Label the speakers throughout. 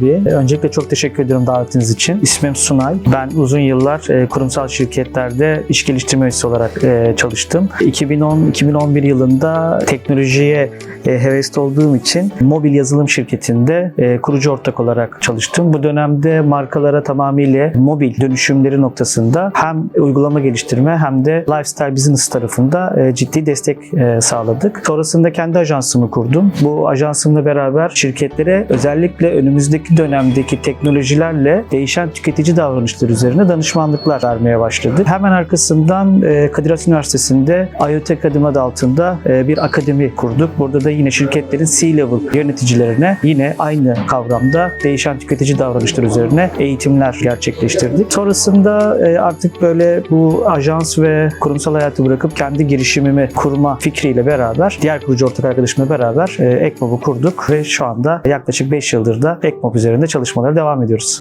Speaker 1: Tabii. Öncelikle çok teşekkür ediyorum davetiniz için. İsmim Sunay. Ben uzun yıllar e, kurumsal şirketlerde iş geliştirme üyesi olarak e, çalıştım. 2010-2011 yılında teknolojiye e, hevesli olduğum için mobil yazılım şirketinde kurucu ortak olarak çalıştım. Bu dönemde markalara tamamıyla mobil dönüşümleri noktasında hem uygulama geliştirme hem de lifestyle business tarafında ciddi destek sağladık. Sonrasında kendi ajansımı kurdum. Bu ajansımla beraber şirketlere özellikle önümüzdeki dönemdeki teknolojilerle değişen tüketici davranışları üzerine danışmanlıklar vermeye başladık. Hemen arkasından e, Kadir Has Üniversitesi'nde IoT Akademi adı altında e, bir akademi kurduk. Burada da yine şirketlerin C-level yöneticilerine yine aynı kavramda değişen tüketici davranışları üzerine eğitimler gerçekleştirdik. Sonrasında e, artık böyle bu ajans ve kurumsal hayatı bırakıp kendi girişimimi kurma fikriyle beraber diğer kurucu ortak arkadaşımla beraber e, Ekmob'u kurduk ve şu anda yaklaşık 5 yıldır da Ekmob üzerinde çalışmalara devam ediyoruz.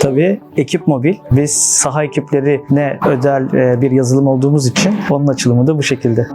Speaker 1: Tabii ekip mobil. Biz saha ekiplerine özel e, bir yazılım olduğumuz için onun açılımı da bu şekilde.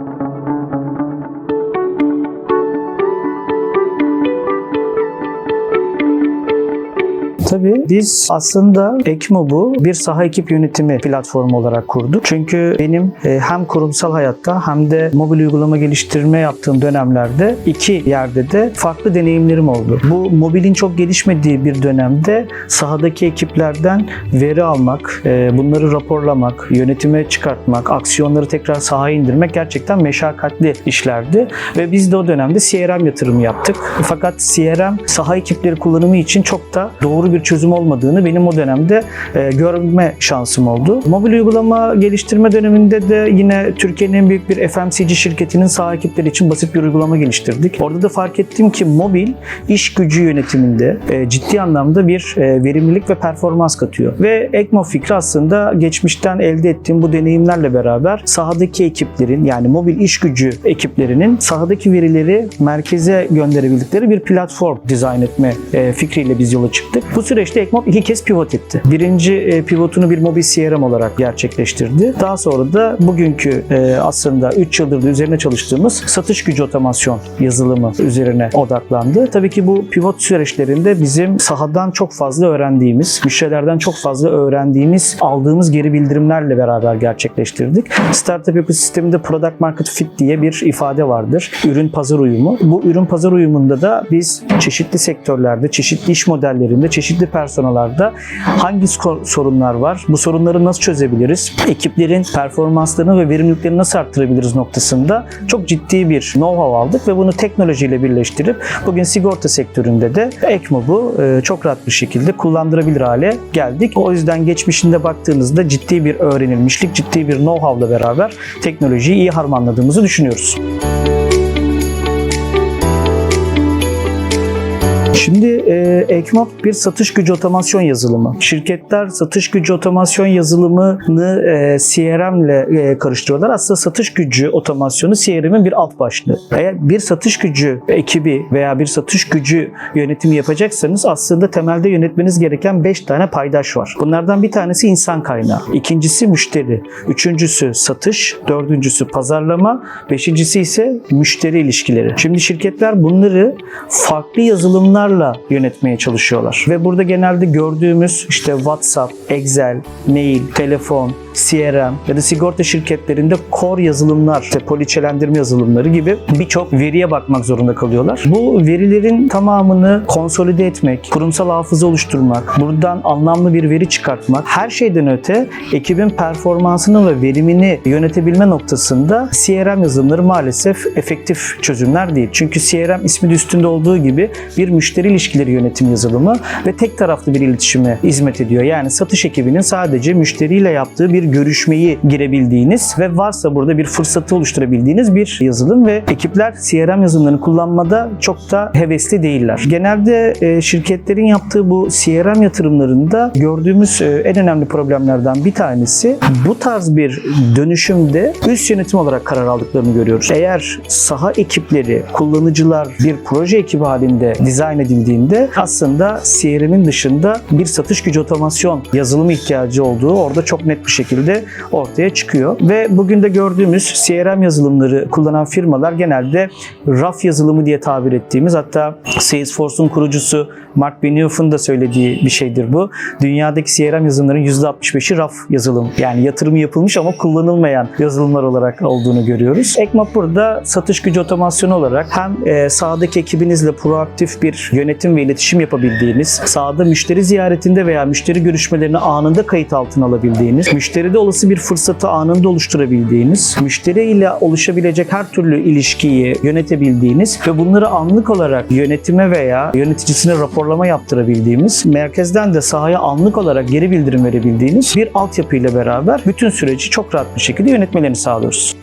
Speaker 1: Tabii biz aslında Ekmob'u bir saha ekip yönetimi platformu olarak kurduk. Çünkü benim e, hem kurumsal hayatta hem de mobil uygulama geliştirme yaptığım dönemlerde iki yerde de farklı deneyimlerim oldu. Bu mobilin çok gelişmediği bir dönemde sahadaki ekiplerden veri almak, e, bunları raporlamak, yönetime çıkartmak, aksiyonları tekrar sahaya indirmek gerçekten meşakkatli işlerdi. Ve biz de o dönemde CRM yatırımı yaptık. Fakat CRM saha ekipleri kullanımı için çok da doğru bir çözüm olmadığını benim o dönemde e, görme şansım oldu. Mobil uygulama geliştirme döneminde de yine Türkiye'nin en büyük bir FMCG şirketinin saha ekipleri için basit bir uygulama geliştirdik. Orada da fark ettim ki mobil iş gücü yönetiminde e, ciddi anlamda bir e, verimlilik ve performans katıyor. Ve ECMO fikri aslında geçmişten elde ettiğim bu deneyimlerle beraber sahadaki ekiplerin yani mobil iş gücü ekiplerinin sahadaki verileri merkeze gönderebildikleri bir platform dizayn etme fikriyle biz yola çıktık. Bu süreçte Ekmob iki kez pivot etti. Birinci e, pivotunu bir mobil CRM olarak gerçekleştirdi. Daha sonra da bugünkü e, aslında 3 yıldır da üzerine çalıştığımız satış gücü otomasyon yazılımı üzerine odaklandı. Tabii ki bu pivot süreçlerinde bizim sahadan çok fazla öğrendiğimiz, müşterilerden çok fazla öğrendiğimiz, aldığımız geri bildirimlerle beraber gerçekleştirdik. Startup ekosisteminde product market fit diye bir ifade vardır. Ürün pazar uyumu. Bu ürün pazar uyumunda da biz çeşitli sektörlerde, çeşitli iş modellerinde, çeşitli personalarda hangi sorunlar var? Bu sorunları nasıl çözebiliriz? Ekiplerin performanslarını ve verimliliklerini nasıl arttırabiliriz noktasında çok ciddi bir know-how aldık ve bunu teknolojiyle birleştirip bugün sigorta sektöründe de Ekmob'u e, çok rahat bir şekilde kullandırabilir hale geldik. O yüzden geçmişinde baktığınızda ciddi bir öğrenilmişlik, ciddi bir know-how'la beraber teknolojiyi iyi harmanladığımızı düşünüyoruz. Şimdi e, Ekmop bir satış gücü otomasyon yazılımı. Şirketler satış gücü otomasyon yazılımını e, CRM ile e, karıştırıyorlar. Aslında satış gücü otomasyonu CRM'in bir alt başlığı. Eğer bir satış gücü ekibi veya bir satış gücü yönetimi yapacaksanız aslında temelde yönetmeniz gereken 5 tane paydaş var. Bunlardan bir tanesi insan kaynağı, ikincisi müşteri, üçüncüsü satış, dördüncüsü pazarlama, beşincisi ise müşteri ilişkileri. Şimdi şirketler bunları farklı yazılımlarla yönetmeye çalışıyorlar. Ve burada genelde gördüğümüz işte WhatsApp, Excel, mail, telefon, CRM ya da sigorta şirketlerinde core yazılımlar, işte poliçelendirme yazılımları gibi birçok veriye bakmak zorunda kalıyorlar. Bu verilerin tamamını konsolide etmek, kurumsal hafıza oluşturmak, buradan anlamlı bir veri çıkartmak, her şeyden öte ekibin performansını ve verimini yönetebilme noktasında CRM yazılımları maalesef efektif çözümler değil. Çünkü CRM ismi de üstünde olduğu gibi bir müşteri ilişkileri yönetim yazılımı ve tek taraflı bir iletişime hizmet ediyor. Yani satış ekibinin sadece müşteriyle yaptığı bir görüşmeyi girebildiğiniz ve varsa burada bir fırsatı oluşturabildiğiniz bir yazılım ve ekipler CRM yazılımlarını kullanmada çok da hevesli değiller. Genelde e, şirketlerin yaptığı bu CRM yatırımlarında gördüğümüz e, en önemli problemlerden bir tanesi bu tarz bir dönüşümde üst yönetim olarak karar aldıklarını görüyoruz. Eğer saha ekipleri, kullanıcılar bir proje ekibi halinde dizayn dizayn edildiğinde aslında CRM'in dışında bir satış gücü otomasyon yazılımı ihtiyacı olduğu orada çok net bir şekilde ortaya çıkıyor. Ve bugün de gördüğümüz CRM yazılımları kullanan firmalar genelde RAF yazılımı diye tabir ettiğimiz hatta Salesforce'un kurucusu Mark Benioff'un da söylediği bir şeydir bu. Dünyadaki CRM yazılımların %65'i RAF yazılım. Yani yatırımı yapılmış ama kullanılmayan yazılımlar olarak olduğunu görüyoruz. Ekmap burada satış gücü otomasyonu olarak hem e, sahadaki ekibinizle proaktif bir yönetim ve iletişim yapabildiğiniz, sahada müşteri ziyaretinde veya müşteri görüşmelerini anında kayıt altına alabildiğiniz, müşteride olası bir fırsatı anında oluşturabildiğiniz, müşteri ile oluşabilecek her türlü ilişkiyi yönetebildiğiniz ve bunları anlık olarak yönetime veya yöneticisine raporlama yaptırabildiğimiz, merkezden de sahaya anlık olarak geri bildirim verebildiğiniz bir altyapıyla beraber bütün süreci çok rahat bir şekilde yönetmelerini sağlıyoruz.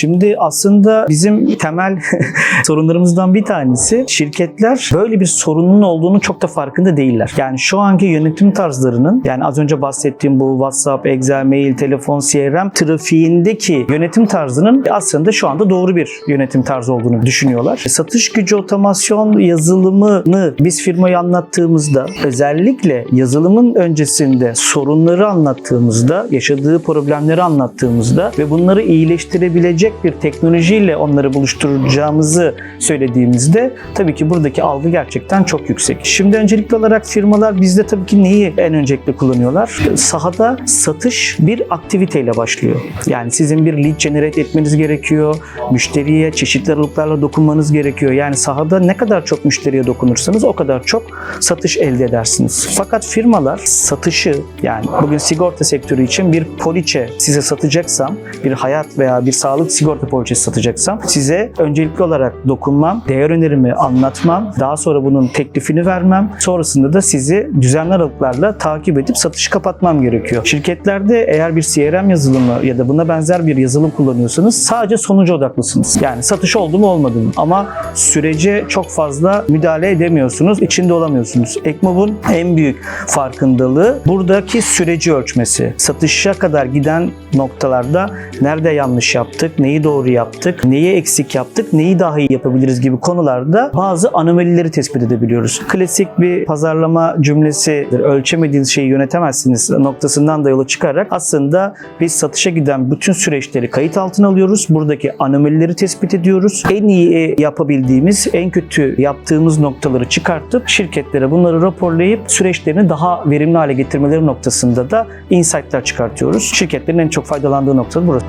Speaker 1: Şimdi aslında bizim temel sorunlarımızdan bir tanesi şirketler böyle bir sorunun olduğunu çok da farkında değiller. Yani şu anki yönetim tarzlarının yani az önce bahsettiğim bu WhatsApp, Excel, mail, telefon, CRM trafiğindeki yönetim tarzının aslında şu anda doğru bir yönetim tarzı olduğunu düşünüyorlar. Satış gücü otomasyon yazılımını biz firmaya anlattığımızda özellikle yazılımın öncesinde sorunları anlattığımızda, yaşadığı problemleri anlattığımızda ve bunları iyileştirebilecek bir teknolojiyle onları buluşturacağımızı söylediğimizde tabii ki buradaki algı gerçekten çok yüksek. Şimdi öncelikli olarak firmalar bizde tabii ki neyi en öncelikle kullanıyorlar? Sahada satış bir aktiviteyle başlıyor. Yani sizin bir lead generate etmeniz gerekiyor. Müşteriye çeşitli aralıklarla dokunmanız gerekiyor. Yani sahada ne kadar çok müşteriye dokunursanız o kadar çok satış elde edersiniz. Fakat firmalar satışı yani bugün sigorta sektörü için bir poliçe size satacaksam bir hayat veya bir sağlık sigorta poliçesi satacaksam size öncelikli olarak dokunmam, değer önerimi anlatmam, daha sonra bunun teklifini vermem, sonrasında da sizi düzenli aralıklarla takip edip satışı kapatmam gerekiyor. Şirketlerde eğer bir CRM yazılımı ya da buna benzer bir yazılım kullanıyorsanız sadece sonuca odaklısınız. Yani satış oldu mu olmadı mı? Ama sürece çok fazla müdahale edemiyorsunuz, içinde olamıyorsunuz. Ekmob'un en büyük farkındalığı buradaki süreci ölçmesi. Satışa kadar giden noktalarda nerede yanlış yaptık, neyi doğru yaptık, neyi eksik yaptık, neyi daha iyi yapabiliriz gibi konularda bazı anomalileri tespit edebiliyoruz. Klasik bir pazarlama cümlesidir. Ölçemediğiniz şeyi yönetemezsiniz noktasından da yola çıkarak aslında biz satışa giden bütün süreçleri kayıt altına alıyoruz. Buradaki anomalileri tespit ediyoruz. En iyi yapabildiğimiz, en kötü yaptığımız noktaları çıkartıp şirketlere bunları raporlayıp süreçlerini daha verimli hale getirmeleri noktasında da insight'lar çıkartıyoruz. Şirketlerin en çok faydalandığı nokta burası.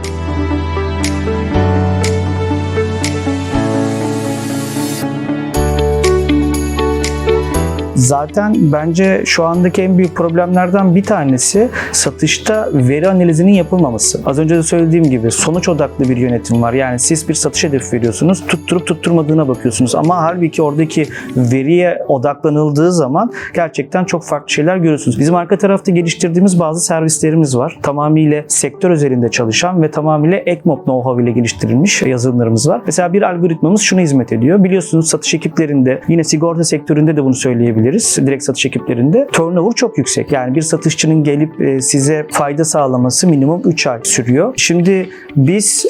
Speaker 1: Zaten bence şu andaki en büyük problemlerden bir tanesi satışta veri analizinin yapılmaması. Az önce de söylediğim gibi sonuç odaklı bir yönetim var. Yani siz bir satış hedefi veriyorsunuz, tutturup tutturmadığına bakıyorsunuz. Ama halbuki oradaki veriye odaklanıldığı zaman gerçekten çok farklı şeyler görüyorsunuz. Bizim arka tarafta geliştirdiğimiz bazı servislerimiz var. Tamamıyla sektör özelinde çalışan ve tamamıyla ECMOP know-how ile geliştirilmiş yazılımlarımız var. Mesela bir algoritmamız şuna hizmet ediyor. Biliyorsunuz satış ekiplerinde yine sigorta sektöründe de bunu söyleyebiliriz direkt satış ekiplerinde. Turnover çok yüksek. Yani bir satışçının gelip e, size fayda sağlaması minimum 3 ay sürüyor. Şimdi biz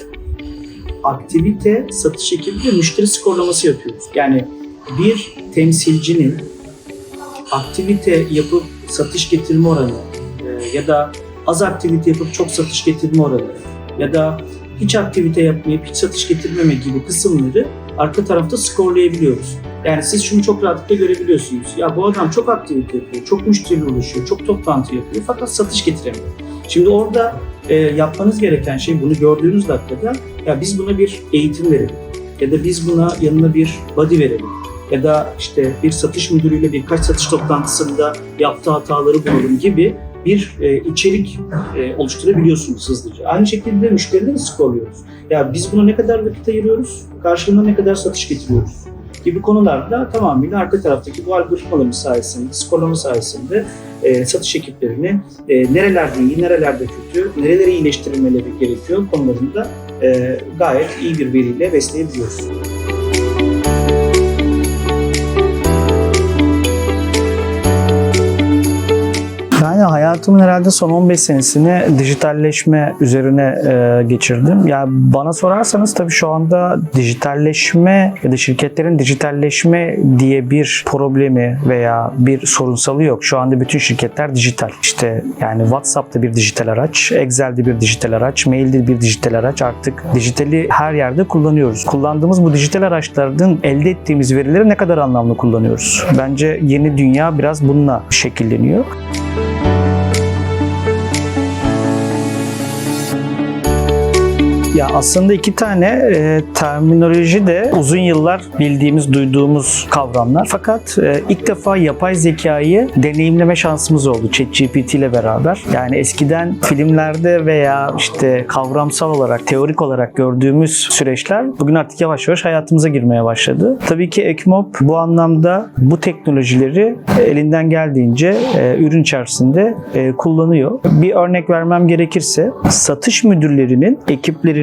Speaker 1: aktivite satış ekibi müşteri skorlaması yapıyoruz. Yani bir temsilcinin aktivite yapıp satış getirme oranı e, ya da az aktivite yapıp çok satış getirme oranı ya da hiç aktivite yapmayıp hiç satış getirmeme gibi kısımları arka tarafta skorlayabiliyoruz. Yani siz şunu çok rahatlıkla görebiliyorsunuz. Ya bu adam çok aktivite yapıyor, çok müşteri ulaşıyor, çok toplantı yapıyor fakat satış getiremiyor. Şimdi orada e, yapmanız gereken şey bunu gördüğünüz dakikada ya biz buna bir eğitim verelim ya da biz buna yanına bir body verelim ya da işte bir satış müdürüyle birkaç satış toplantısında yaptığı hataları bulalım gibi bir e, içerik e, oluşturabiliyorsunuz hızlıca. Aynı şekilde müşterileri skorluyoruz. Ya biz buna ne kadar vakit ayırıyoruz, karşılığında ne kadar satış getiriyoruz gibi konularda tamamıyla arka taraftaki bu algoritmaların sayesinde, skorlama sayesinde e, satış ekiplerini e, nerelerde iyi, nerelerde kötü, nereleri iyileştirilmeleri gerekiyor konularında e, gayet iyi bir veriyle besleyebiliyoruz. Yani hayatımın herhalde son 15 senesini dijitalleşme üzerine e, geçirdim. Yani bana sorarsanız tabii şu anda dijitalleşme ya da şirketlerin dijitalleşme diye bir problemi veya bir sorunsalı yok. Şu anda bütün şirketler dijital. İşte yani WhatsApp'ta bir dijital araç, Excel'de bir dijital araç, mailde bir dijital araç. Artık dijitali her yerde kullanıyoruz. Kullandığımız bu dijital araçlardan elde ettiğimiz verileri ne kadar anlamlı kullanıyoruz? Bence yeni dünya biraz bununla şekilleniyor. Ya aslında iki tane e, terminoloji de uzun yıllar bildiğimiz, duyduğumuz kavramlar. Fakat e, ilk defa yapay zekayı deneyimleme şansımız oldu ChatGPT ile beraber. Yani eskiden filmlerde veya işte kavramsal olarak, teorik olarak gördüğümüz süreçler bugün artık yavaş yavaş hayatımıza girmeye başladı. Tabii ki Ekmop bu anlamda bu teknolojileri elinden geldiğince e, ürün içerisinde e, kullanıyor. Bir örnek vermem gerekirse satış müdürlerinin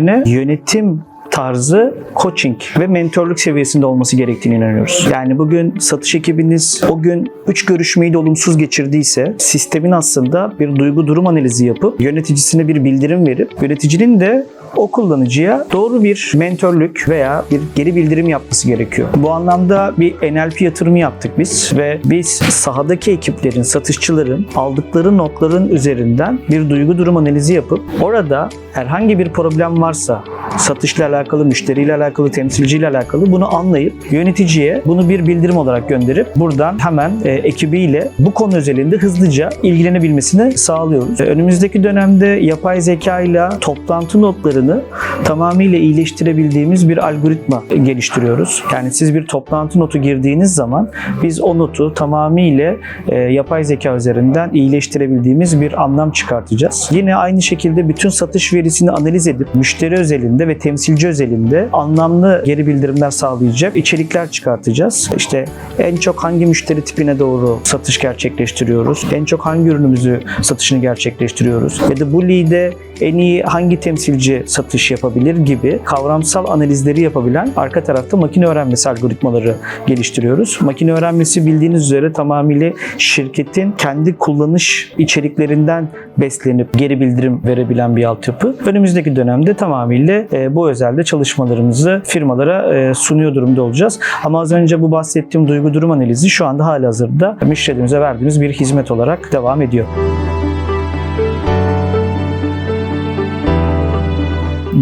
Speaker 1: ekiplerine yönetim tarzı coaching ve mentorluk seviyesinde olması gerektiğine inanıyoruz. Yani bugün satış ekibiniz o gün 3 görüşmeyi de olumsuz geçirdiyse sistemin aslında bir duygu durum analizi yapıp yöneticisine bir bildirim verip yöneticinin de o kullanıcıya doğru bir mentörlük veya bir geri bildirim yapması gerekiyor. Bu anlamda bir NLP yatırımı yaptık biz ve biz sahadaki ekiplerin, satışçıların aldıkları notların üzerinden bir duygu durum analizi yapıp orada herhangi bir problem varsa satışla alakalı, müşteriyle alakalı, temsilciyle alakalı bunu anlayıp yöneticiye bunu bir bildirim olarak gönderip buradan hemen e, ekibiyle bu konu özelinde hızlıca ilgilenebilmesini sağlıyoruz. E, önümüzdeki dönemde yapay zeka ile toplantı notlarını tamamıyla iyileştirebildiğimiz bir algoritma geliştiriyoruz. Yani siz bir toplantı notu girdiğiniz zaman biz o notu tamamıyla e, yapay zeka üzerinden iyileştirebildiğimiz bir anlam çıkartacağız. Yine aynı şekilde bütün satış verisini analiz edip müşteri özelinde ve temsilci özelinde anlamlı geri bildirimler sağlayacak içerikler çıkartacağız. İşte en çok hangi müşteri tipine doğru satış gerçekleştiriyoruz? En çok hangi ürünümüzü satışını gerçekleştiriyoruz? Ya da bu lead'e en iyi hangi temsilci satış yapabilir gibi kavramsal analizleri yapabilen arka tarafta makine öğrenmesi algoritmaları geliştiriyoruz. Makine öğrenmesi bildiğiniz üzere tamamıyla şirketin kendi kullanış içeriklerinden beslenip geri bildirim verebilen bir altyapı. Önümüzdeki dönemde tamamıyla e, bu özelde çalışmalarımızı firmalara e, sunuyor durumda olacağız. Ama az önce bu bahsettiğim duygu durum analizi şu anda halihazırda müşterimize verdiğimiz bir hizmet olarak devam ediyor.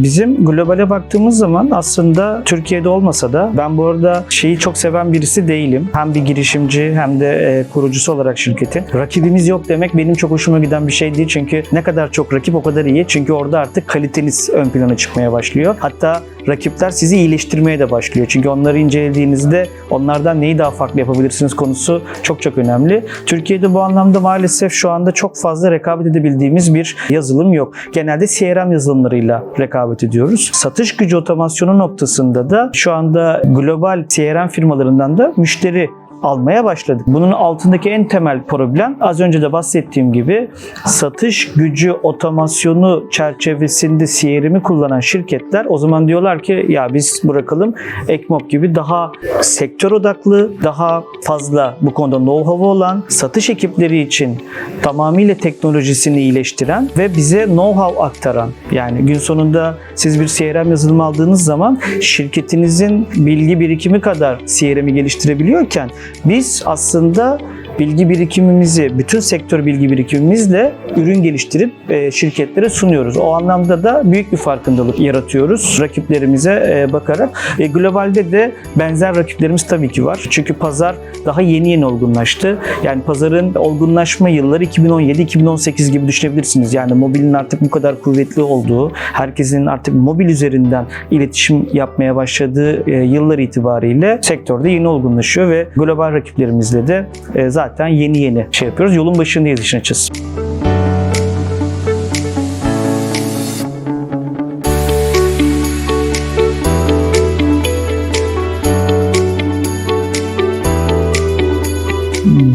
Speaker 1: Bizim globale baktığımız zaman aslında Türkiye'de olmasa da ben bu arada şeyi çok seven birisi değilim. Hem bir girişimci hem de e, kurucusu olarak şirketin. Rakibimiz yok demek benim çok hoşuma giden bir şey değil. Çünkü ne kadar çok rakip o kadar iyi. Çünkü orada artık kaliteniz ön plana çıkmaya başlıyor. Hatta rakipler sizi iyileştirmeye de başlıyor. Çünkü onları incelediğinizde onlardan neyi daha farklı yapabilirsiniz konusu çok çok önemli. Türkiye'de bu anlamda maalesef şu anda çok fazla rekabet edebildiğimiz bir yazılım yok. Genelde CRM yazılımlarıyla rekabet ediyoruz. Satış gücü otomasyonu noktasında da şu anda global CRM firmalarından da müşteri almaya başladık. Bunun altındaki en temel problem az önce de bahsettiğim gibi satış gücü otomasyonu çerçevesinde CRM'i kullanan şirketler o zaman diyorlar ki ya biz bırakalım Ekmop gibi daha sektör odaklı, daha fazla bu konuda know-how olan, satış ekipleri için tamamıyla teknolojisini iyileştiren ve bize know-how aktaran yani gün sonunda siz bir CRM yazılımı aldığınız zaman şirketinizin bilgi birikimi kadar CRM'i geliştirebiliyorken biz aslında bilgi birikimimizi, bütün sektör bilgi birikimimizle ürün geliştirip e, şirketlere sunuyoruz. O anlamda da büyük bir farkındalık yaratıyoruz rakiplerimize e, bakarak. E, globalde de benzer rakiplerimiz tabii ki var. Çünkü pazar daha yeni yeni olgunlaştı. Yani pazarın olgunlaşma yılları 2017-2018 gibi düşünebilirsiniz. Yani mobilin artık bu kadar kuvvetli olduğu, herkesin artık mobil üzerinden iletişim yapmaya başladığı yıllar itibariyle sektörde yeni olgunlaşıyor ve global rakiplerimizle de e, zaten yeni yeni şey yapıyoruz. Yolun başındayız işin açısı.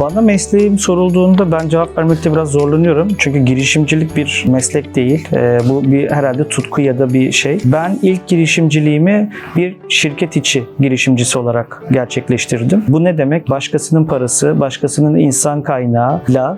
Speaker 1: Bana mesleğim sorulduğunda ben cevap vermekte biraz zorlanıyorum. Çünkü girişimcilik bir meslek değil. Ee, bu bir herhalde tutku ya da bir şey. Ben ilk girişimciliğimi bir şirket içi girişimcisi olarak gerçekleştirdim. Bu ne demek? Başkasının parası, başkasının insan kaynağıyla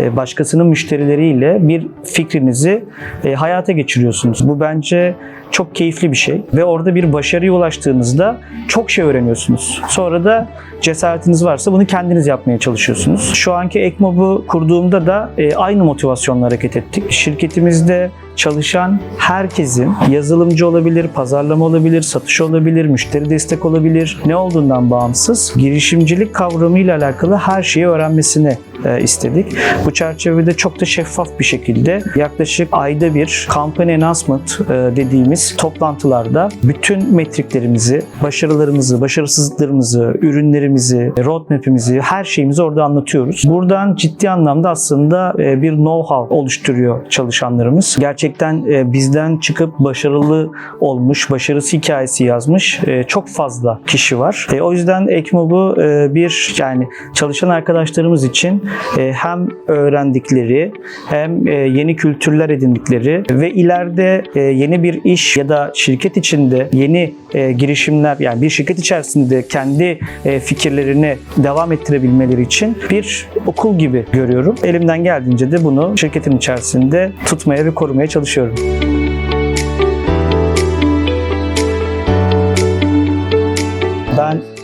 Speaker 1: e, başkasının müşterileriyle bir fikrinizi e, hayata geçiriyorsunuz. Bu bence çok keyifli bir şey ve orada bir başarıya ulaştığınızda çok şey öğreniyorsunuz. Sonra da cesaretiniz varsa bunu kendiniz yapmaya çalışıyorsunuz. Şu anki Ekmob'u kurduğumda da e, aynı motivasyonla hareket ettik. Şirketimizde çalışan herkesin yazılımcı olabilir, pazarlama olabilir, satış olabilir, müşteri destek olabilir. Ne olduğundan bağımsız girişimcilik kavramıyla alakalı her şeyi öğrenmesini e, istedik. Bu çerçevede çok da şeffaf bir şekilde yaklaşık ayda bir company announcement e, dediğimiz toplantılarda bütün metriklerimizi, başarılarımızı, başarısızlıklarımızı, ürünlerimizi, roadmap'imizi, her şeyimizi orada anlatıyoruz. Buradan ciddi anlamda aslında e, bir know-how oluşturuyor çalışanlarımız. Gerçekten e, bizden çıkıp başarılı olmuş, başarısı hikayesi yazmış e, çok fazla kişi var. O yüzden Ekmob'u bir yani çalışan arkadaşlarımız için hem öğrendikleri hem yeni kültürler edindikleri ve ileride yeni bir iş ya da şirket içinde yeni e, girişimler yani bir şirket içerisinde kendi e, fikirlerini devam ettirebilmeleri için bir okul gibi görüyorum. Elimden geldiğince de bunu şirketin içerisinde tutmaya ve korumaya çalışıyorum.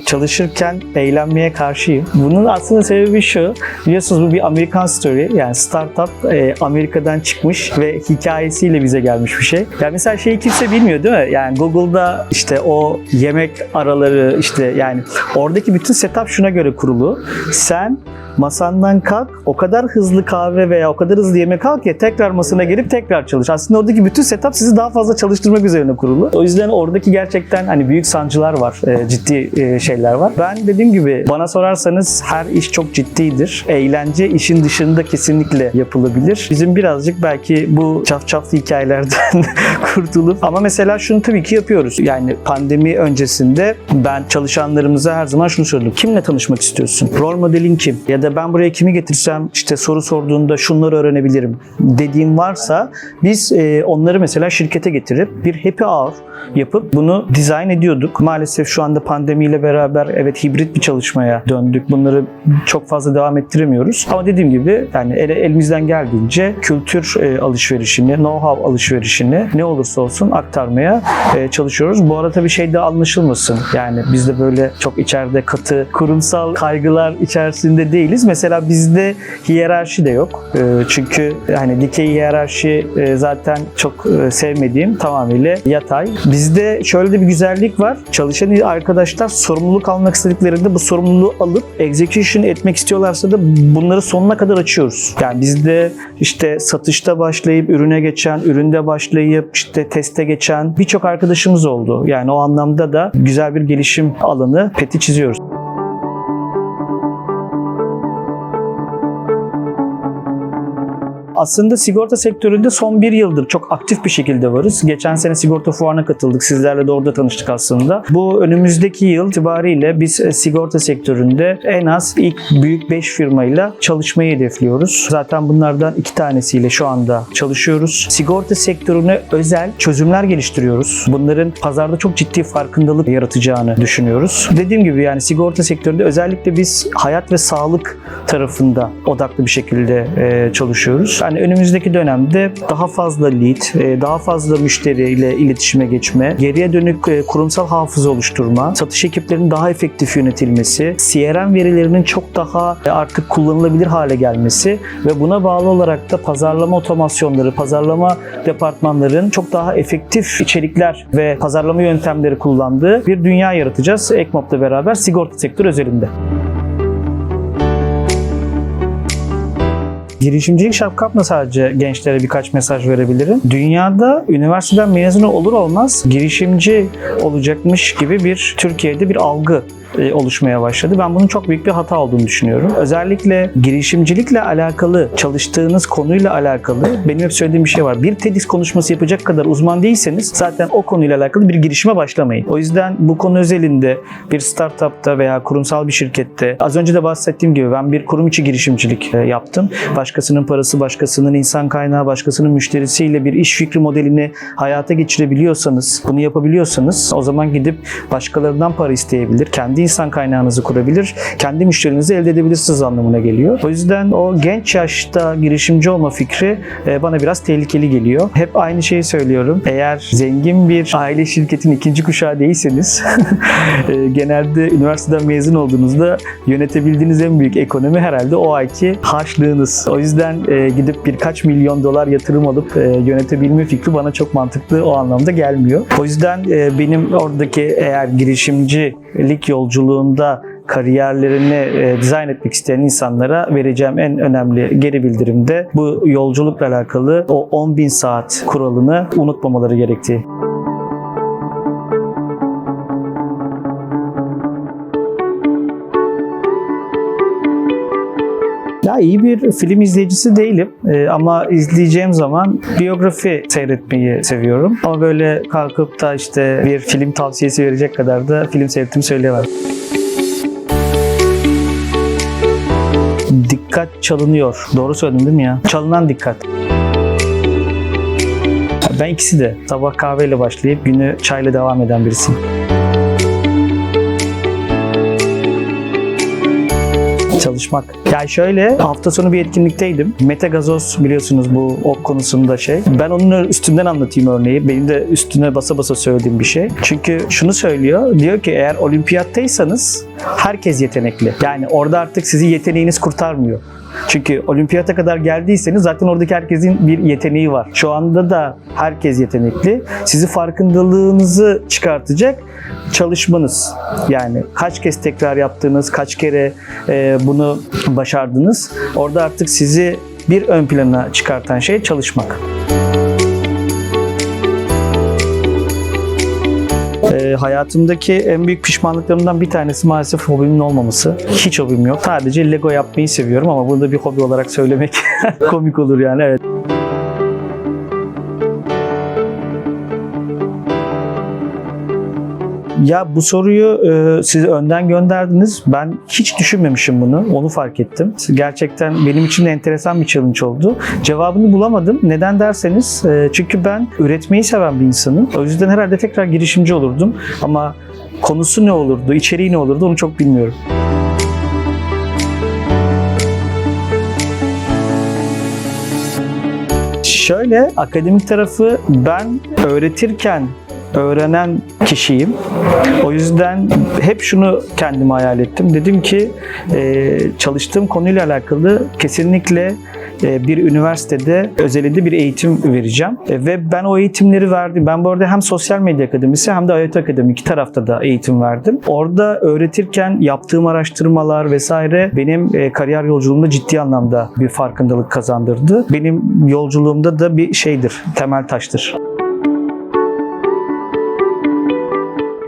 Speaker 1: Çalışırken eğlenmeye karşıyım. Bunun aslında sebebi şu. Biliyorsunuz bu bir Amerikan story. Yani startup e, Amerika'dan çıkmış ve hikayesiyle bize gelmiş bir şey. Yani mesela şeyi kimse bilmiyor değil mi? Yani Google'da işte o yemek araları işte yani oradaki bütün setup şuna göre kurulu. Sen masandan kalk, o kadar hızlı kahve veya o kadar hızlı yemek al ki tekrar masana gelip tekrar çalış. Aslında oradaki bütün setup sizi daha fazla çalıştırmak üzerine kurulu. O yüzden oradaki gerçekten hani büyük sancılar var, e, ciddi e, şeyler var. Ben dediğim gibi bana sorarsanız her iş çok ciddidir. Eğlence işin dışında kesinlikle yapılabilir. Bizim birazcık belki bu çafçaflı hikayelerden kurtulup ama mesela şunu tabii ki yapıyoruz. Yani pandemi öncesinde ben çalışanlarımıza her zaman şunu söyledim. Kimle tanışmak istiyorsun? Rol modelin kim? Ya da ben buraya kimi getirsem işte soru sorduğunda şunları öğrenebilirim dediğin varsa biz e, onları mesela şirkete getirip bir happy hour yapıp bunu dizayn ediyorduk. Maalesef şu anda pandemiyle beraber evet hibrit bir çalışmaya döndük. Bunları çok fazla devam ettiremiyoruz. Ama dediğim gibi yani ele- elimizden geldiğince kültür e, alışverişini, know-how alışverişini ne olursa olsun aktarmaya e, çalışıyoruz. Bu arada tabii şey de anlaşılmasın. Yani biz de böyle çok içeride katı kurumsal kaygılar içerisinde değiliz. Mesela bizde hiyerarşi de yok. E, çünkü hani dikey hiyerarşi e, zaten çok e, sevmediğim tamamıyla yatay. Bizde şöyle de bir güzellik var. Çalışan arkadaşlar sorumluluk almak istediklerinde bu sorumluluğu alıp execution etmek istiyorlarsa da bunları sonuna kadar açıyoruz. Yani bizde işte satışta başlayıp ürüne geçen, üründe başlayıp işte teste geçen birçok arkadaşımız oldu. Yani o anlamda da güzel bir gelişim alanı peti çiziyoruz. Aslında sigorta sektöründe son bir yıldır çok aktif bir şekilde varız. Geçen sene sigorta fuarına katıldık. Sizlerle de orada tanıştık aslında. Bu önümüzdeki yıl itibariyle biz e, sigorta sektöründe en az ilk büyük 5 firmayla çalışmayı hedefliyoruz. Zaten bunlardan iki tanesiyle şu anda çalışıyoruz. Sigorta sektörüne özel çözümler geliştiriyoruz. Bunların pazarda çok ciddi farkındalık yaratacağını düşünüyoruz. Dediğim gibi yani sigorta sektöründe özellikle biz hayat ve sağlık tarafında odaklı bir şekilde e, çalışıyoruz. Yani önümüzdeki dönemde daha fazla lead, e, daha fazla müşteriyle iletişime geçme, geriye dönük e, kurumsal hafıza oluşturma, satış ekiplerinin daha efektif yönetilmesi, CRM verilerinin çok daha e, artık kullanılabilir hale gelmesi ve buna bağlı olarak da pazarlama otomasyonları, pazarlama departmanların çok daha efektif içerikler ve pazarlama yöntemleri kullandığı bir dünya yaratacağız. Ekmop'la beraber sigorta sektörü özelinde. Girişimcilik şapkamla sadece gençlere birkaç mesaj verebilirim. Dünyada üniversiteden mezun olur olmaz girişimci olacakmış gibi bir Türkiye'de bir algı e, oluşmaya başladı. Ben bunun çok büyük bir hata olduğunu düşünüyorum. Özellikle girişimcilikle alakalı, çalıştığınız konuyla alakalı benim hep söylediğim bir şey var. Bir TEDx konuşması yapacak kadar uzman değilseniz zaten o konuyla alakalı bir girişime başlamayın. O yüzden bu konu özelinde bir startupta veya kurumsal bir şirkette az önce de bahsettiğim gibi ben bir kurum içi girişimcilik e, yaptım. Başka başkasının parası, başkasının insan kaynağı, başkasının müşterisiyle bir iş fikri modelini hayata geçirebiliyorsanız, bunu yapabiliyorsanız o zaman gidip başkalarından para isteyebilir, kendi insan kaynağınızı kurabilir, kendi müşterinizi elde edebilirsiniz anlamına geliyor. O yüzden o genç yaşta girişimci olma fikri e, bana biraz tehlikeli geliyor. Hep aynı şeyi söylüyorum. Eğer zengin bir aile şirketin ikinci kuşağı değilseniz e, genelde üniversiteden mezun olduğunuzda yönetebildiğiniz en büyük ekonomi herhalde o ayki harçlığınız. O yüzden e, gidip birkaç milyon dolar yatırım alıp e, yönetebilme fikri bana çok mantıklı o anlamda gelmiyor. O yüzden e, benim oradaki eğer girişimcilik yolculuğunda kariyerlerini e, dizayn etmek isteyen insanlara vereceğim en önemli geri bildirim de bu yolculukla alakalı o 10.000 saat kuralını unutmamaları gerektiği. Ya iyi bir film izleyicisi değilim Ee, ama izleyeceğim zaman biyografi seyretmeyi seviyorum. Ama böyle kalkıp da işte bir film tavsiyesi verecek kadar da film seyrettiğimi söyleyemem. Dikkat çalınıyor. Doğru söyledim değil mi ya? Çalınan dikkat. Ben ikisi de sabah kahveyle başlayıp günü çayla devam eden birisiyim. Çalışmak. Yani şöyle hafta sonu bir etkinlikteydim. Mete Gazoz biliyorsunuz bu ok konusunda şey. Ben onun üstünden anlatayım örneği. Benim de üstüne basa basa söylediğim bir şey. Çünkü şunu söylüyor. Diyor ki eğer olimpiyattaysanız herkes yetenekli. Yani orada artık sizi yeteneğiniz kurtarmıyor. Çünkü olimpiyata kadar geldiyseniz zaten oradaki herkesin bir yeteneği var. Şu anda da herkes yetenekli. Sizi farkındalığınızı çıkartacak çalışmanız. Yani kaç kez tekrar yaptığınız, kaç kere e, bunu başardınız. Orada artık sizi bir ön plana çıkartan şey çalışmak. Hayatımdaki en büyük pişmanlıklarımdan bir tanesi maalesef hobimin olmaması. Hiç hobim yok. Sadece Lego yapmayı seviyorum ama bunu da bir hobi olarak söylemek komik olur yani. Evet. Ya bu soruyu e, siz önden gönderdiniz. Ben hiç düşünmemişim bunu. Onu fark ettim. Gerçekten benim için de enteresan bir challenge oldu. Cevabını bulamadım. Neden derseniz e, çünkü ben üretmeyi seven bir insanım. O yüzden herhalde tekrar girişimci olurdum. Ama konusu ne olurdu, içeriği ne olurdu onu çok bilmiyorum. Şöyle akademik tarafı ben öğretirken öğrenen kişiyim. O yüzden hep şunu kendime hayal ettim. Dedim ki e, çalıştığım konuyla alakalı kesinlikle e, bir üniversitede özelinde bir eğitim vereceğim. E, ve ben o eğitimleri verdim. Ben bu arada hem Sosyal Medya Akademisi hem de IoT Akademi iki tarafta da eğitim verdim. Orada öğretirken yaptığım araştırmalar vesaire benim kariyer yolculuğumda ciddi anlamda bir farkındalık kazandırdı. Benim yolculuğumda da bir şeydir, temel taştır.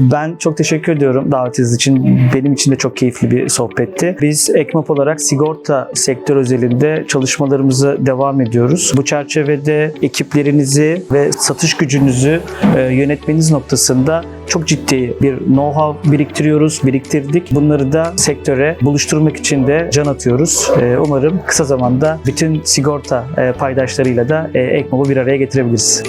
Speaker 1: Ben çok teşekkür ediyorum davetiniz için. Benim için de çok keyifli bir sohbetti. Biz Ekmap olarak sigorta sektör özelinde çalışmalarımızı devam ediyoruz. Bu çerçevede ekiplerinizi ve satış gücünüzü e, yönetmeniz noktasında çok ciddi bir know-how biriktiriyoruz, biriktirdik. Bunları da sektöre buluşturmak için de can atıyoruz. E, umarım kısa zamanda bütün sigorta e, paydaşlarıyla da Ekmap'ı bir araya getirebiliriz.